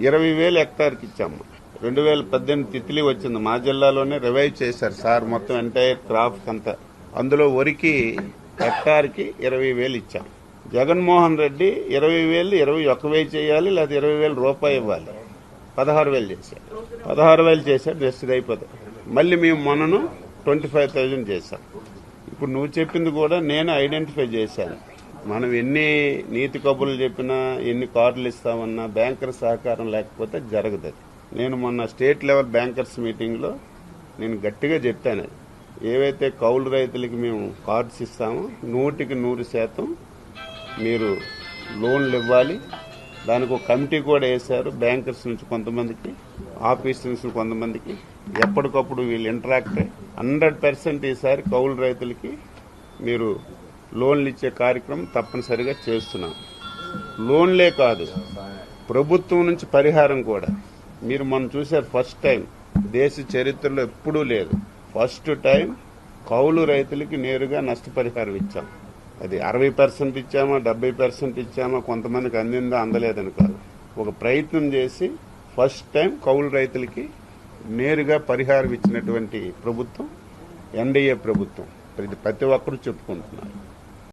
ఇరవై వేలు హెక్టార్కి ఇచ్చాము. రెండు వేల పద్దెనిమిది తిత్లీ వచ్చింది. మా జిల్లాలోనే రివైవ్ చేశారు సార్. మొత్తం ఎంటైర్ క్రాప్ అంతా. అందులో వరికి హెక్టార్కి ఇరవై వేలు ఇచ్చాం. జగన్మోహన్ రెడ్డి ఇరవై వేలు ఇరవై ఒక్క వేలు చేయాలి లేదా ఇరవై వేలు రూపాయి ఇవ్వాలి. పదహారు వేలు చేశారు పదహారు వేలు చేశారు జస్ట్ ఇది అయిపోతుంది మళ్ళీ మేము మొన్నను ట్వంటీ ఫైవ్ థౌజండ్ చేశాం. ఇప్పుడు నువ్వు చెప్పింది కూడా నేను ఐడెంటిఫై చేశాను. మనం ఎన్ని నీతి కబుర్లు చెప్పినా ఎన్ని కార్డులు ఇస్తామన్నా బ్యాంకర్ సహకారం లేకపోతే జరగదు అది. నేను మొన్న స్టేట్ లెవెల్ బ్యాంకర్స్ మీటింగ్లో నేను గట్టిగా చెప్పాను అది. ఏవైతే కౌలు రైతులకి మేము కార్డ్స్ ఇస్తామో నూటికి నూరు శాతం మీరు లోన్లు ఇవ్వాలి. దానికి ఒక కమిటీ కూడా వేశారు బ్యాంకర్స్ నుంచి కొంతమందికి ఆఫీస్ నుంచి కొంతమందికి. ఎప్పటికప్పుడు వీళ్ళు ఇంటరాక్ట్ హండ్రెడ్ పర్సెంట్ ఈసారి కౌలు రైతులకి మీరు లోన్లు ఇచ్చే కార్యక్రమం తప్పనిసరిగా చేస్తున్నాం. లోన్లే కాదు ప్రభుత్వం నుంచి పరిహారం కూడా. మీరు మనం చూసారు ఫస్ట్ టైం. దేశ చరిత్రలో ఎప్పుడూ లేదు. ఫస్ట్ టైం కౌలు రైతులకి నేరుగా నష్టపరిహారం ఇచ్చాం. అది అరవై పర్సెంట్ ఇచ్చామా డెబ్బై పర్సెంట్ ఇచ్చామా కొంతమందికి అందిందా అందలేదని కాదు. ఒక ప్రయత్నం చేసి ఫస్ట్ టైం కౌలు రైతులకి నేరుగా పరిహారం ఇచ్చినటువంటి ప్రభుత్వం ఎన్డీఏ ప్రభుత్వం. ప్రతి ప్రతి ఒక్కరూ చెప్పుకుంటున్నారు.